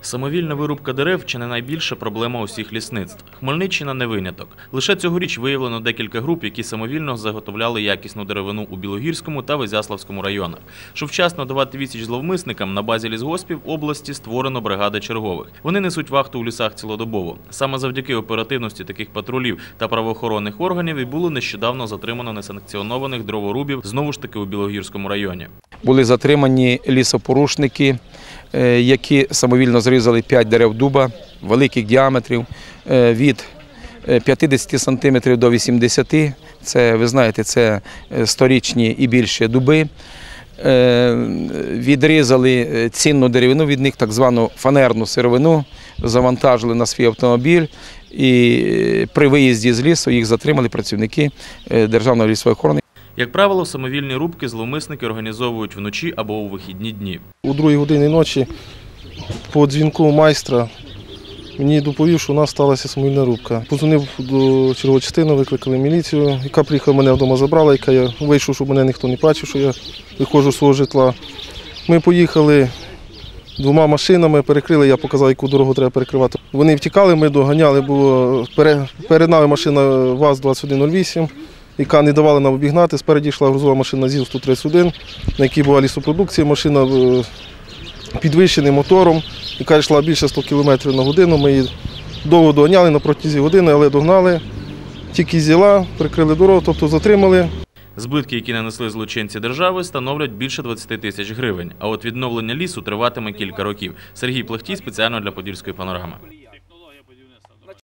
Самовільна вирубка дерев чи не найбільша проблема усіх лісництв. Хмельниччина не виняток. Лише цьогоріч виявлено декілька груп, які самовільно заготовляли якісну деревину у Білогірському та Визяславському районах. Щоб вчасно давати відсіч зловмисникам, на базі лісгоспів області створено бригади чергових. Вони несуть вахту у лісах цілодобово. Саме завдяки оперативності таких патрулів та правоохоронних органів і було нещодавно затримано несанкціонованих дроворубів знову ж таки у Білогірському районі. Були затримані лісопорушники, які самовільно зрізали 5 дерев дуба великих діаметрів е, від е, 50 см до 80 Це, ви знаєте, це е, сторічні і більше дуби. Е, Відрізали е, цінну деревину від них, так звану фанерну сировину, завантажили на свій автомобіль. І е, при виїзді з лісу їх затримали працівники е, Державної лісової охорони. Як правило, самовільні рубки зловмисники організовують вночі або у вихідні дні. У другій годині ночі по дзвінку майстра мені доповів, що у нас сталася самовільна рубка. Позвонив до чергової частини, викликали міліцію, яка приїхала мене вдома забрала, яка я вийшов, щоб мене ніхто не бачив, що я виходжу з свого житла. Ми поїхали двома машинами, перекрили, я показав, яку дорогу треба перекривати. Вони втікали, ми доганяли, пере- перед нами машина ВАЗ-2108, яка не давала нам обігнати. Спереді йшла грузова машина ЗІЛ-131, на якій була лісопродукція. Машина е, підвищеним мотором, яка йшла більше 100 км на годину. Ми її довго доганяли на протязі години, але догнали. Тільки зіла, прикрили дорогу, тобто затримали. Збитки, які нанесли злочинці держави, становлять більше 20 тисяч гривень. А от відновлення лісу триватиме кілька років. Сергій Плехтій спеціально для Подільської панорами.